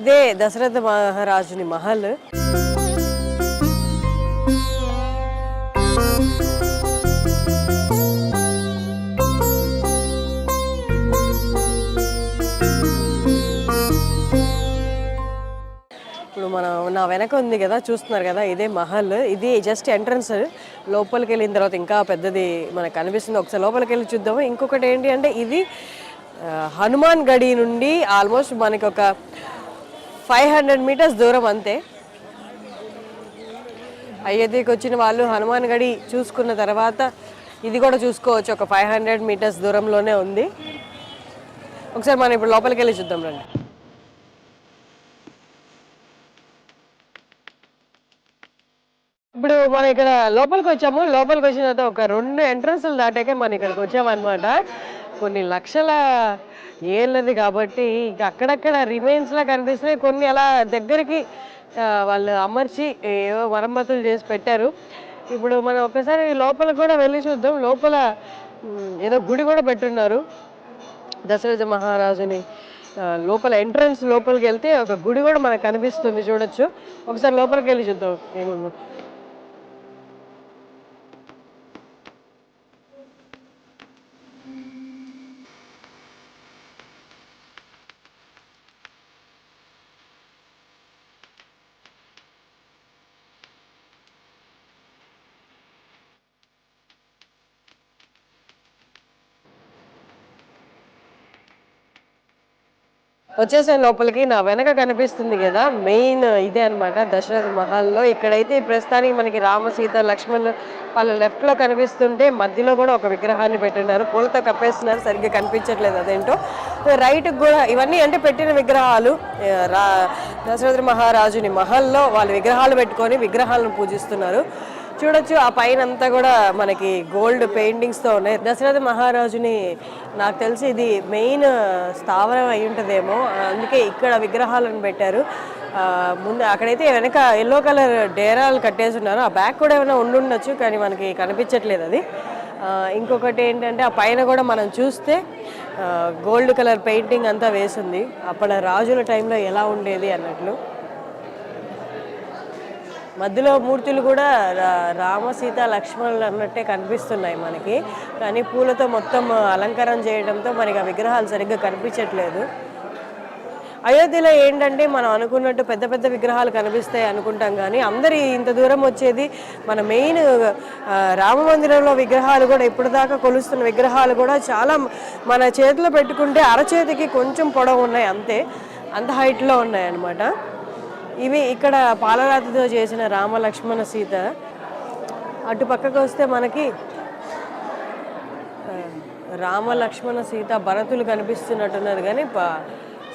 ఇదే దశరథ మహారాజుని మహల్. ఇప్పుడు మనం నా వెనక ఉంది కదా చూస్తున్నారు కదా ఇదే మహల్. ఇది జస్ట్ ఎంట్రన్స్ లోపలికి వెళ్ళిన తర్వాత ఇంకా పెద్దది మనకు కనిపిస్తుంది ఒకసారి లోపలికి వెళ్ళి చూద్దాము. ఇంకొకటి ఏంటి అంటే ఇది హనుమాన్ గడి నుండి ఆల్మోస్ట్ మనకి ఒక ఫైవ్ హండ్రెడ్ మీటర్స్ దూరం అంతే. అయోధ్యకి వచ్చిన వాళ్ళు హనుమాన్ గడి చూసుకున్న తర్వాత ఇది కూడా చూసుకోవచ్చు ఒక ఫైవ్ హండ్రెడ్ మీటర్స్ దూరంలోనే ఉంది. ఒకసారి మనం ఇప్పుడు లోపలికి వెళ్ళి చూద్దాం రండి. ఇప్పుడు మనం ఇక్కడ లోపలికి వచ్చాము. లోపలికి వచ్చిన తర్వాత ఒక రెండు ఎంట్రన్స్లు దాటాక మనం ఇక్కడికి వచ్చామన్నమాట. కొన్ని లక్షల ఏళ్ళది కాబట్టి ఇక అక్కడక్కడ రిమైన్స్ లా కనిపిస్తున్నాయి. కొన్ని అలా దగ్గరికి వాళ్ళు అమర్చి ఏవో మరమ్మతులు చేసి పెట్టారు. ఇప్పుడు మనం ఒకసారి లోపల కూడా వెళ్ళి చూద్దాం. లోపల ఏదో గుడి కూడా పెట్టున్నారు. దశరథ మహారాజుని లోపల ఎంట్రన్స్ లోపలికి వెళ్తే ఒక గుడి కూడా మనకు కనిపిస్తుంది చూడొచ్చు. ఒకసారి లోపలికి వెళ్ళి చూద్దాం. ఏముందో? వచ్చేసే లోపలికి నా వెనక కనిపిస్తుంది కదా మెయిన్ ఇదే అన్నమాట దశరథ మహల్లో. ఇక్కడైతే ప్రస్తుతానికి మనకి రామ సీత లక్ష్మణ్ వాళ్ళ లెఫ్ట్లో లో కనిపిస్తుంటే మధ్యలో కూడా ఒక విగ్రహాన్ని పెట్టినారు. పూలతో కప్పేస్తున్నారు. సరిగ్గా కనిపించట్లేదు అదేంటో. రైట్ కూడా ఇవన్నీ అంటే పెట్టిన విగ్రహాలు రా దశరథ మహారాజుని మహల్లో వాళ్ళు విగ్రహాలు పెట్టుకొని విగ్రహాలను పూజిస్తున్నారు. చూడొచ్చు ఆ పైన అంతా కూడా మనకి గోల్డ్ పెయింటింగ్స్తో ఉన్నాయి. దశరథ మహారాజుని నాకు తెలిసి ఇది మెయిన్ స్థావరం అయి ఉంటుందేమో. అందుకే ఇక్కడ విగ్రహాలను పెట్టారు. ముందు అక్కడైతే వెనక ఎల్లో కలర్ డేరాలు కట్టేసి ఉన్నారు. ఆ బ్యాగ్ కూడా ఏమైనా ఉండుండొచ్చు కానీ మనకి కనిపించట్లేదు అది. ఇంకొకటి ఏంటంటే ఆ పైన కూడా మనం చూస్తే గోల్డ్ కలర్ పెయింటింగ్ అంతా వేసింది. అప్పటి రాజుల టైంలో ఎలా ఉండేది అన్నట్లు. మధ్యలో మూర్తులు కూడా రా- రామ సీత లక్ష్మణులు అన్నట్టే కనిపిస్తున్నాయి మనకి. కానీ పూలతో మొత్తం అలంకారం చేయడంతో మనకి ఆ విగ్రహాలు సరిగ్గా కనిపించట్లేదు. అయోధ్యలో ఏంటంటే మనం అనుకున్నట్టు పెద్ద పెద్ద విగ్రహాలు కనిపిస్తాయి అనుకుంటాం కానీ అందరి ఇంత దూరం వచ్చేది మన మెయిన్ రామ మందిరంలో విగ్రహాలు కూడా ఇప్పటిదాకా కొలుస్తున్న విగ్రహాలు కూడా చాలా మన చేతిలో పెట్టుకుంటే అరచేతికి కొంచెం పొడవు ఉన్నాయి అంతే. అంత హైట్లో ఉన్నాయి అన్నమాట. ఇవి ఇక్కడ పాలరాతితో చేసిన రామ లక్ష్మణ సీత. అటు పక్కకు వస్తే మనకి రామ లక్ష్మణ సీత భరతులు కనిపిస్తున్నట్టున్నారు కానీ ప-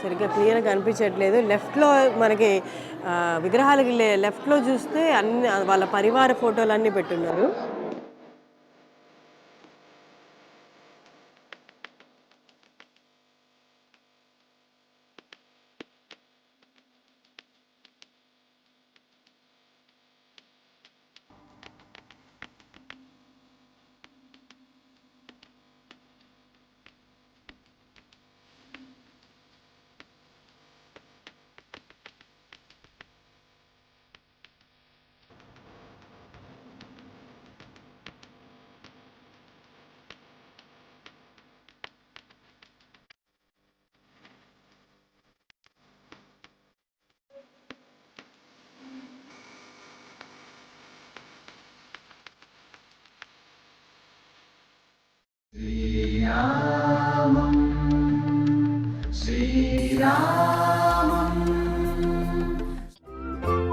సరిగ్గా క్లియర్గా కనిపించట్లేదు. లెఫ్ట్లో మనకి విగ్రహాలకి లెఫ్ట్లో చూస్తే అన్ని వాళ్ళ పరివార ఫోటోలు అన్నీ పెట్టున్నారు.